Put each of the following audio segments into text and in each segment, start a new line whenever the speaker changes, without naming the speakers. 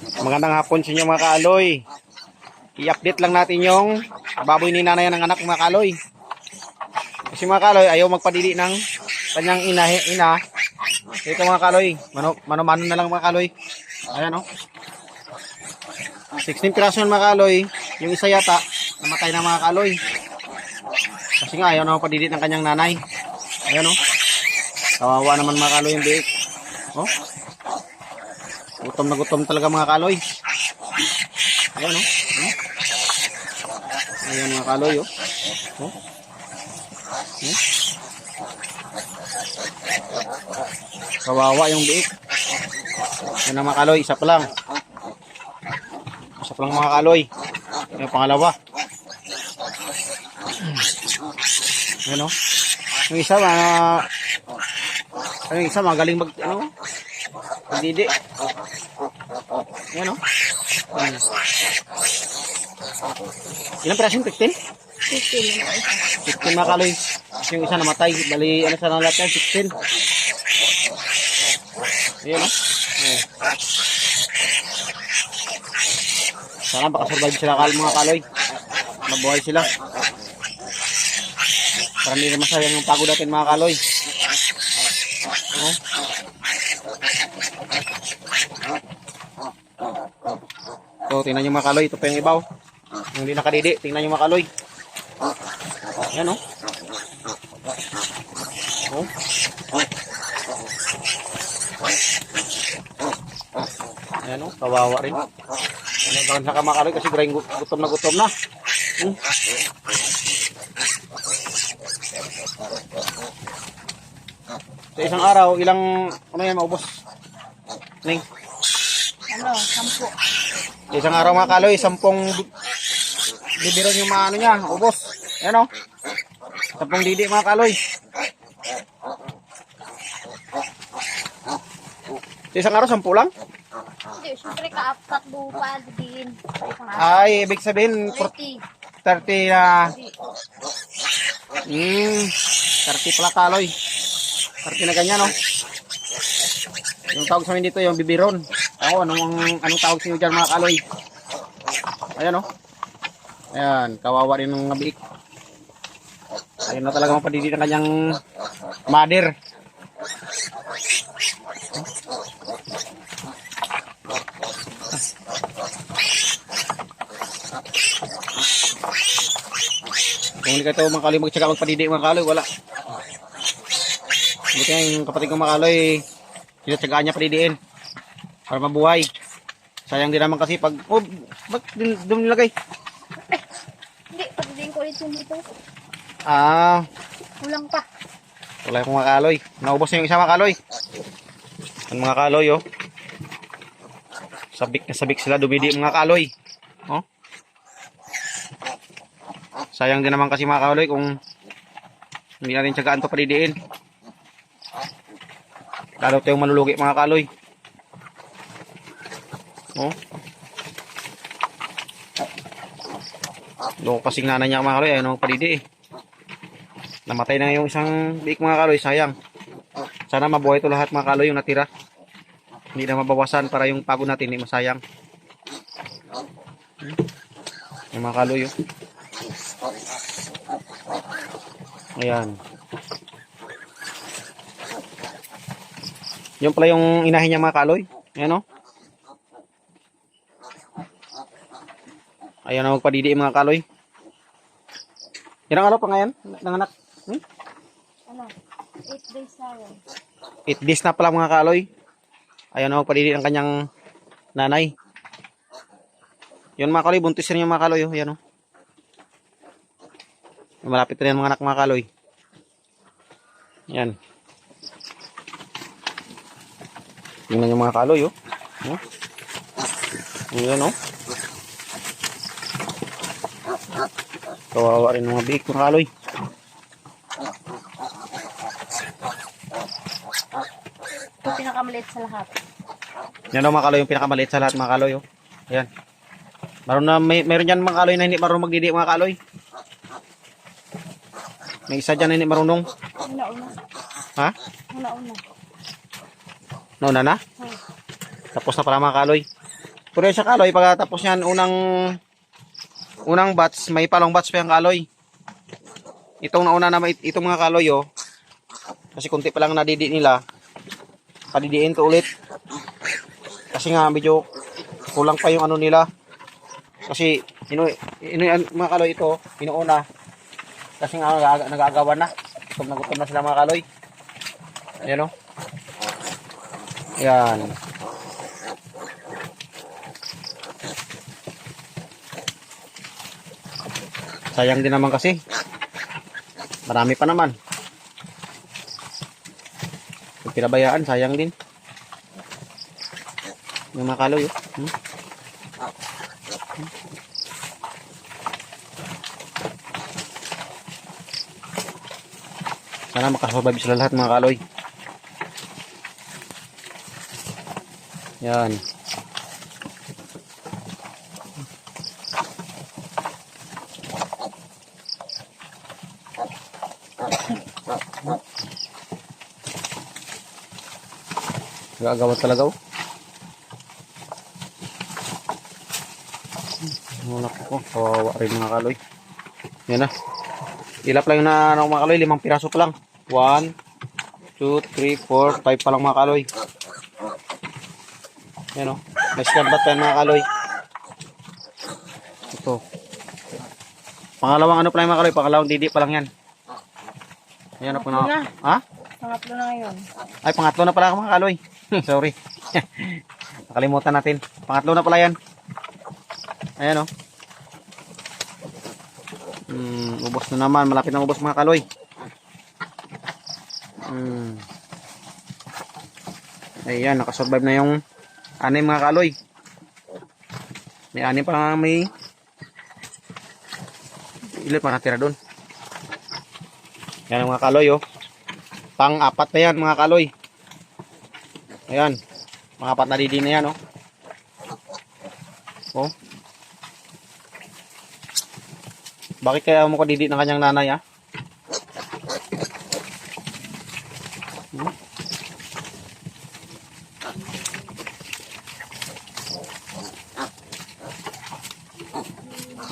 Magandang hapon sa inyo mga kaaloy. I-update lang natin yung baboy ni nanay ng anak mga kaaloy. Kasi mga kaaloy, ayaw magpadili ng kanyang ina. ina. Ito mga kaaloy, mano, mano-mano na lang mga kaaloy. Ayan o. 16 piraso yun, mga kaaloy. Yung isa yata, namatay na mga kaaloy. Kasi nga ayaw na magpadili ng kanyang nanay. Ayan o. Kawawa naman mga kaaloy yung biik. Oh. Gutom na gutom talaga mga kaloy. Ayan o. Oh. Ayan mga kaloy oh. Oh. Oh. Kawawa yung biik. Ayan na mga kaloy. Isa pa lang. Isa pa lang mga kaloy. Ayan pangalawa. Ayan o. Yung isa, mga... Ano isa, magaling mag... Ano? Magdidi. Ayan o. Hmm. Ilang pirasong 15? 15 mga kaloy. Kasi yung isa namatay. Bali, ano sa nalat yan? 16. Ayan o. Sana baka sila kal mga kaloy. Mabuhay sila. Para hindi naman sayang yung pagod natin mga kaloy. Oh. Tingnan nyo mga kaloy. Ito pa yung ibaw. Yung hindi nakadidi. Tingnan nyo mga kaloy. Ayan o. Oh. Ayan o. Kawawa rin. Ano gawin sa mga kaloy kasi graying gu- gutom na gutom na. Hmm. Sa isang araw, ilang ano yan maubos? Ning.
Ano, sampu.
Sa isang araw mga kaloy, sampung bibiron yung mga ano niya, ubos. Ayan o. Sampung didi mga kaloy. Sa isang araw, sampu lang?
Hindi, syempre kaapat bupa din.
Ay, ibig sabihin, for
30.
30 na, hmm, 30 pala kaloy. 30 na ganyan, no? Yung tawag sa amin dito, yung bibiron. Ako, anong, anong tawag sa inyo dyan, mga kaloy? Ayan, no? Ayan, kawawa rin ng nabiik. Ayun na talaga mapadidi ng kanyang mother. Kung hindi ka ito mga kaloy magtsaga magpadidi mga kaloy, wala. Buti nga yung kapatid kong mga kaloy, sinatsagaan niya padidiin. Para mabuhay. Sayang din naman kasi pag, oh, ba't din- doon nilagay?
Hindi, pagdating ko ulit yung dito.
Ah,
Kulang pa.
wala akong mga kaloy. Naubos na yung isa mga kaloy. Ang mga kaloy, oh. Sabik na sabik sila, dumidi mga kaloy. Oh. Sayang din naman kasi mga kaloy kung hindi natin tsagaan to palidiin. Lalo tayong manulugi mga kaloy. Loko kasing nanay niya mga kaloy, ayaw nang palidi eh. Namatay na yung isang biik mga kaloy, sayang. Sana mabuhay ito lahat mga kaloy yung natira. Hindi na mabawasan para yung pagod natin hindi masayang. Yung mga kaloy oh. Ayan. Yung pala yung inahin niya mga kaloy. Ayan oh. Ayan na magpadidi mga kaloy. Ilang araw pa ngayon? Nanganak? Hmm?
Ano, 8 days na yun.
8 days na pala mga kaloy. Ayaw na magpadidi ng kanyang nanay. Yun mga kaloy, buntis rin yung mga kaloy. Oh. Yan oh. Malapit rin ang mga anak mga kaloy. Yan. Tingnan yung mga kaloy oh. Oh. Yan oh. Kawawa rin mga big mga kaloy.
Ito pinakamaliit sa lahat.
Yan daw mga kaloy yung pinakamaliit sa lahat mga kaloy. Oh. Ayan. Maroon na, may, meron dyan mga kaloy na hindi marunong magdidi mga kaloy. May isa dyan na hindi marunong.
Nauna.
Ha?
Nauna.
Nauna na?
Hmm.
Tapos na pala mga kaloy. Yan siya kaloy. Pagkatapos yan, unang unang batch, may palong batch pa yung kaloy. Itong nauna na itong mga kaloy oh. Kasi kunti pa lang nadidi nila. Padidiin to ulit. Kasi nga medyo kulang pa yung ano nila. Kasi ino ino mga kaloy ito, inuuna. Kasi nga nag- nagagawan na. Gutom na na sila mga kaloy. Ayan oh. Yan. Sayang din naman kasi. Marami pa naman. Kung pinabayaan, sayang din. Yung mga kaloy, oh. Hmm? Sana makasurvive sila lahat mga kaloy. Yan. Gagawat talaga oh. Wala ko. Kawawa rin mga kaloy. Yan na. Ilap lang yung na ano, mga kaloy. Limang piraso pa lang. 1, 2, 3, 4, 5 pa lang mga kaloy. Yan o. May scan bat pa yan mga kaloy. Ito. Pangalawang ano pa lang mga kaloy. Pangalawang didi pa lang yan. Ayan o. Pang
na.
ha?
Pangatlo na ngayon.
Ay, pangatlo na pala mga kaloy. Sorry. Nakalimutan natin. Pangatlo na pala yan. Ayan o. Hmm, ubos na naman. Malapit na ubos mga kaloy. Hmm. Ayan, nakasurvive na yung anim mga kaloy. May anim pa may ilan pa natira doon. Yan ang mga kaloy oh. Pang-apat na yan mga kaloy. Ayan. Mga apat na didi na yan oh. Oh. Bakit kaya mo ko didi ng kanyang nanay ah? Hmm?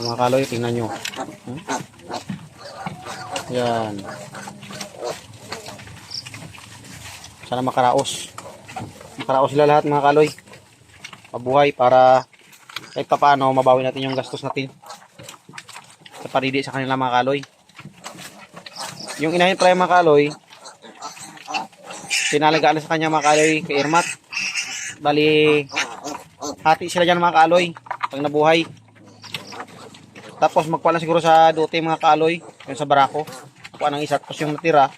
Mga kaloy, tingnan nyo. Hmm? Yan. Sana makaraos. Makaraos sila lahat mga kaloy. Mabuhay para kahit pa paano mabawi natin yung gastos natin. Sa paridi sa kanila mga kaloy. Yung inahin yung mga kaloy, pinalagaan na sa kanya mga kaloy kay Irmat. Bali, hati sila dyan mga kaloy pag nabuhay. Tapos magpala siguro sa dote mga kaloy, yung sa barako. Kuha ng isa, tapos yung natira,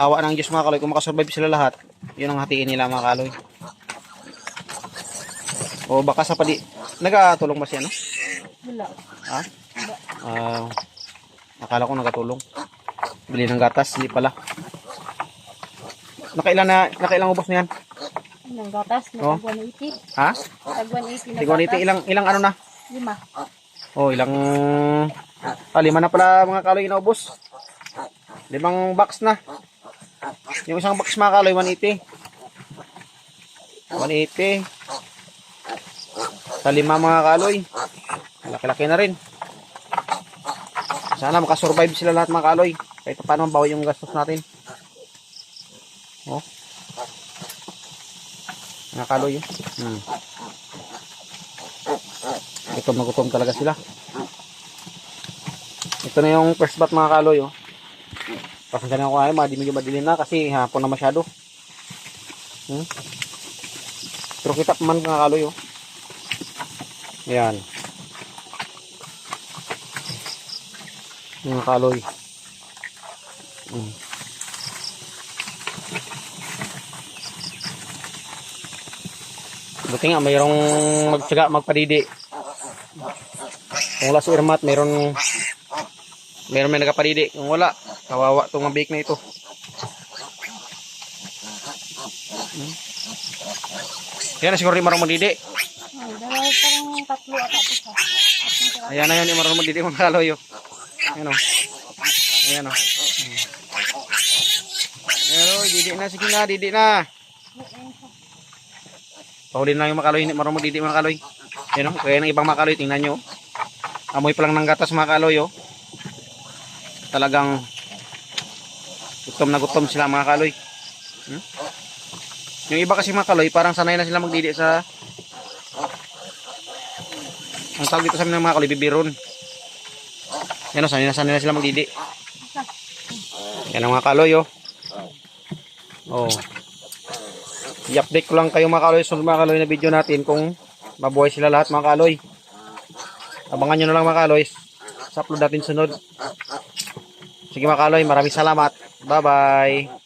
awa ng Diyos mga kaloy, kung makasurvive sila lahat, yun ang hatiin nila mga kaloy. O baka sa padi, nagatulong ba siya no?
Wala.
Ha? Ah, akala ko nagatulong. Bili ng gatas, hindi pala. Nakailan na, nakailang ubos na yan?
Ng gatas.
Oh.
Tag 180.
Ha?
Tag 180 na gatas.
ilang, ilang ano na?
Lima.
Oh, ilang... Ah, lima na pala mga kaloy inaubos. Limang box na. Yung isang box mga kaloy, 180. 180. Sa lima mga kaloy. Laki-laki na rin. Sana makasurvive sila lahat mga kaloy. Kahit paano mabawi yung gastos natin. Oh. Mga kaloy. oh. Hmm. Gutom na gutom talaga sila. Ito na yung first bat mga kaloy. Oh. Pasensya na ako ay madi medyo madilim na kasi hapon na masyado. Hmm? Pero kita pa man mga kaloy. Oh. Ayan. Mga kaloy. Hmm. Buti nga mayroong magtsaga magpadidi. Kung wala si Irmat, mayroon mayroon may nagapadidi. Kung wala, kawawa itong mabik na ito. Hmm. Yan na siguro rin marunong magdidi.
Ha.
Ayan na yun, yung marunong magdidi mga kaloy. oh. Ayan o. Ayan o. Hmm. Ayan o, didi na. Sige na, didi na. Pahuli na yung makaloy, hindi marunong magdidi mga kaloy. Yan o, kaya ng ibang makaloy, tingnan nyo. Amoy pa lang ng gatas mga kaloy oh. Talagang gutom na gutom sila mga kaloy. Hmm? Yung iba kasi mga kaloy, parang sanay na sila magdidi sa ang tawag dito sa amin ng mga kaloy, bibiron. Yan o, sanay na sanay na sila magdidi. Yan ang mga kaloy oh. Oh. I-update ko lang kayo mga kaloy, sunod mga kaloy na video natin kung mabuhay sila lahat mga kaloy. Abangan nyo na lang mga kaloy. Sa upload natin sunod. Sige mga kaloy, maraming salamat. Bye-bye.